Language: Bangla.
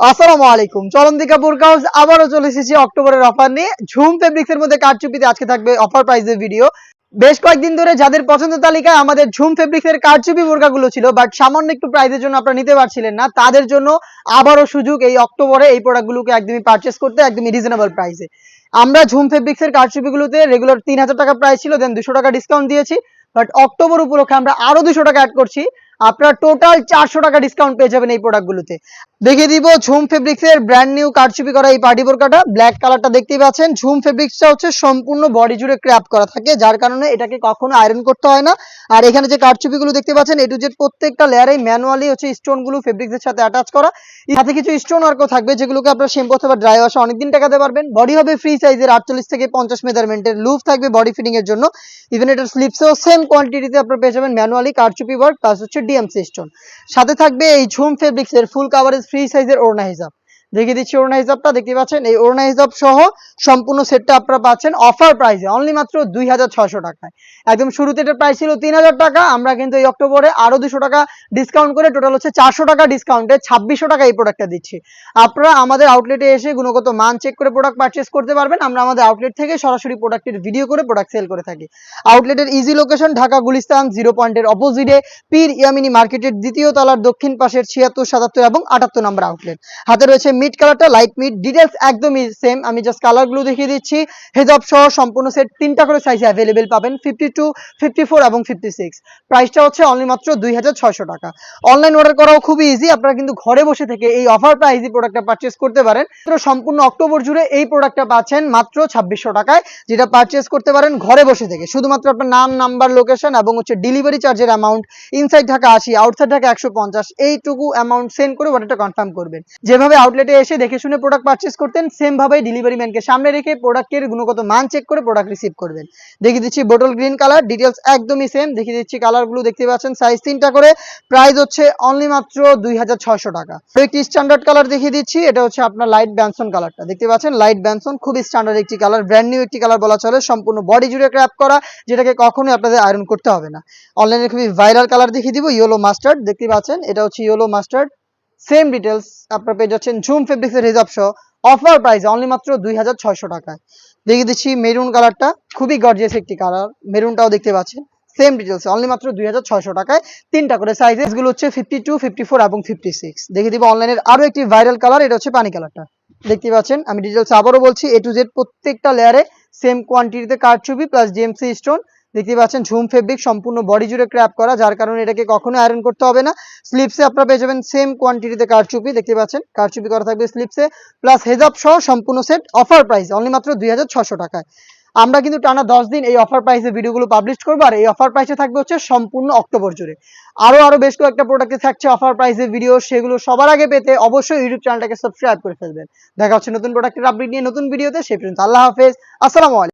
আসসালামু আলাইকুম। চলন্তিকা বোরকা হাউস আবারও চলে এসেছি অক্টোবরের অফার নিয়ে। ঝুম ফেব্রিক্স এর মধ্যে কারচুপিতে আজকে থাকবে অফার প্রাইসের ভিডিও বেশ কয়েকদিন ধরে যাদের পছন্দ তালিকায় আমাদের ঝুম ফেব্রিক্স এর কারচুপি বোরকাগুলো ছিল বাট সামান্য একটু প্রাইসের জন্য আপনারা নিতে পারছিলেন না, তাদের জন্য আবারও সুযোগ এই অক্টোবরে এই প্রোডাক্টগুলোকে একদমই পারচেস করতে একদমই রিজনেবল প্রাইসে আমরা ঝুম ফেব্রিক্স এর কারচুপিগুলোতে রেগুলার তিন হাজার টাকা প্রাইস ছিল দেন দুশো টাকা ডিসকাউন্ট দিয়েছি বাট অক্টোবর উপলক্ষে আমরা আরও দুশো টাকা অ্যাড করছি। আপনার টোটাল চারশো টাকা ডিসকাউন্ট পেয়ে যাবেন এই প্রোডাক্টগুলোতে দেখিয়ে দিব ঝুম ফেব্রিক্স এর ব্র্যান্ড নিউ কারচুপি করা এই পার্টি বোরকাটা ব্ল্যাক কালারটা দেখতেই পাচ্ছেন। ঝুম ফেব্রিক্সটা হচ্ছে সম্পূর্ণ বডি জুড়ে ক্র্যাপ করা থাকে, যার কারণে এটাকে কখনো আয়রন করতে হয় না। আর এখানে যে কারচুপি গুলো দেখতে পাচ্ছেন এটু যে প্রত্যেকটা লেয়ারে ম্যানুয়ালি হচ্ছে স্টোনগুলো ফেব্রিক্স এর সাথে অ্যাটাচ করা। সাথে কিছু স্টোন ওয়ার্কও থাকবে, যেগুলোকে আপনার শ্যাম্পু অথবা ড্রাই ওয়াশে অনেকদিন টাকাতে পারবেন। বডি হবে ফ্রি সাইজের আটচল্লিশ থেকে পঞ্চাশ মেজারমেন্টের লুপ থাকবে বডি ফিটিং এর জন্য। ইভেন এটার স্লিপসেও সেম কোয়ান্টিটিতে আপনার পেয়ে যাবেন ম্যানুয়ালি কারচুপি ওয়ার্ক প্লাস হচ্ছে ডিএমসি সিস্টেম সাথে থাকবে এই ঝুম ফেব্রিক্সের ফুল কাভারেজ ফ্রি সাইজের ওড়না হিসাব দেখিয়ে দিচ্ছি ওড়না হিসাবটা দেখতে পাচ্ছেন? এই ওড়না হিসাব সহ সম্পূর্ণ সেটটা আপনারা পাচ্ছেন অফার প্রাইসে অনলি মাত্র দুই টাকায়। একদম শুরুতে এটার প্রাইস ছিল তিন হাজার টাকা, আমরা কিন্তু এই অক্টোবরে আরও দুশো টাকা ডিসকাউন্ট করে টোটাল হচ্ছে চারশো টাকা ডিসকাউন্টে ছাব্বিশশো টাকা এই প্রোডাক্টটা দিচ্ছি। আপনারা আমাদের আউটলেটে এসে গুণগত মান চেক করে প্রোডাক্ট পারচেস করতে পারবেন, আমরা আমাদের আউটলেট থেকে সরাসরি প্রোডাক্টের ভিডিও করে প্রোডাক্ট সেল করে থাকি। আউটলেটের easy location Dhaka Gulistan zero পয়েন্টের অপোজিটে পীর ইয়ামিনী মার্কেটের দ্বিতীয় তলার দক্ষিণ পাশের ছিয়াত্তর, সাতাত্তর এবং আটাত্তর নম্বর আউটলেট হাতে রয়েছে মিড কালারটা লাইট মিড ডিটেলস একদমই সেম আমি জাস্ট কালারগুলো দেখিয়ে দিচ্ছি। হেজাব সহ সম্পূর্ণ সেট তিনটা করে সাইজে অ্যাভেলেবেল পাবেন ফিফটি টু এবং ফিফটি সিক্স প্রাইসটা হচ্ছে অনলি মাত্র দুই হাজার ছয়শো টাকা। অনলাইন অর্ডার করাও খুবই ইজি আপনারা কিন্তু ঘরে বসে থেকে এই অফার প্রাইসে প্রোডাক্টটা পারচেস করতে পারেন। সম্পূর্ণ অক্টোবর জুড়ে এই প্রোডাক্টটা পাচ্ছেন মাত্র ছাব্বিশশো টাকায়, যেটা পারচেস করতে পারেন ঘরে বসে থেকে। শুধুমাত্র আপনার নাম নাম্বার লোকেশন এবং হচ্ছে ডেলিভারি চার্জের অ্যামাউন্ট ইনসাইড ঢাকা আশি আউটসাইড ঢাকা একশো পঞ্চাশ, এইটুকু অ্যামাউন্ট সেন্ড করে অর্ডারটা কনফার্ম করবেন। যেভাবে আউটলেটে এসে দেখে শুনে প্রোডাক্ট পারচেস করতেন সেম ভাবে ডেলিভারি ম্যানকে সামনে রেখে প্রোডাক্টের গুণগত মান চেক করে প্রোডাক্ট রিসিভ করবেন। দেখিয়ে দিচ্ছি বোটল গ্রিন কালার ডিটেলস একদমই সেম দেখিয়ে দিচ্ছি কালারগুলো দেখতে পাচ্ছেন সাইজ তিনটা করে। প্রাইস হচ্ছে অনলি মাত্র দুই হাজার ছয়শো টাকা। একটি স্ট্যান্ডার্ড কালার দেখিয়ে দিচ্ছি, এটা হচ্ছে আপনার লাইট ব্যানসন কালারটা দেখতে পাচ্ছেন লাইট ব্যানসন খুবই স্ট্যান্ডার্ড একটি কালার ব্র্যান্ড নিউ একটি কালার বলা চলে, সম্পূর্ণ বডি জুড়ে ক্র্যাপ করা, যেটাকে কখনোই আপনাদের আয়রন করতে হবে না। অনলাইনে খুবই ভাইরাল কালার দেখিয়ে দিব ইয়েলো মাস্টার্ড দেখতে পাচ্ছেন, এটা হচ্ছে ইয়েলো মাস্টার্ড সেম ডিটেলস আপনারা পেয়ে যাচ্ছেন ঝুম ফেব্রিক্সের হিসাব সহ অফার প্রাইস অনলি মাত্র দুই হাজার ছয়শো টাকায়। দেখিয়ে দিচ্ছি মেরুন কালারটা খুবই গর্জিয়াস একটি কালার মেরুনটাও দেখতে পাচ্ছেন। সেম ডিটেলস অনলি মাত্র দুই হাজার ছয়শো টাকায়। তিনটা করে সাইজেসগুলো হচ্ছে ফিফটি টু ফিফটি ফোর এবং ফিফটি সিক্স দেখিয়ে দিব অনলাইনের আরও একটি ভাইরাল কালার এটা হচ্ছে পানি কালারটা দেখতে পাচ্ছেন, আমি ডিটেলস আবারও বলছি এ টু জেড প্রত্যেকটা লেয়ারে সেম কোয়ান্টিটিতে কারচুপি প্লাস জিএমসি স্টোন দেখতে পাচ্ছেন, ঝুম ফেব্রিক সম্পূর্ণ বডি জুড়ে ক্র্যাপ করা, যার কারণে এটাকে কখনো আয়রন করতে হবে না। স্লিপসে আপনারা পেয়ে যাবেন সেম কোয়ান্টিটিতে কারচুপি দেখতে পাচ্ছেন, কারচুপি করা থাকবে স্লিপসে প্লাস হেজাব সহ সম্পূর্ণ সেট অফার প্রাইস অনলি মাত্র দুই টাকায়। আমরা কিন্তু টানা দশ দিন এই অফার প্রাইসে ভিডিওগুলো পাবলিশ করব, আর এই অফার প্রাইসে থাকবে হচ্ছে সম্পূর্ণ অক্টোবর জুড়ে। আরও আরও বেশ কয়েকটা প্রোডাক্টে থাকছে অফার প্রাইসের ভিডিও সেগুলো সবার আগে পেতে অবশ্যই ইউটিউব চ্যানেলটাকে সাবস্ক্রাইব করে ফেলবেন। দেখা হচ্ছে নতুন প্রোডাক্টের আপডেট নিয়ে নতুন ভিডিওতে সেই পর্যন্ত আল্লাহ হাফেজ, আসসালামু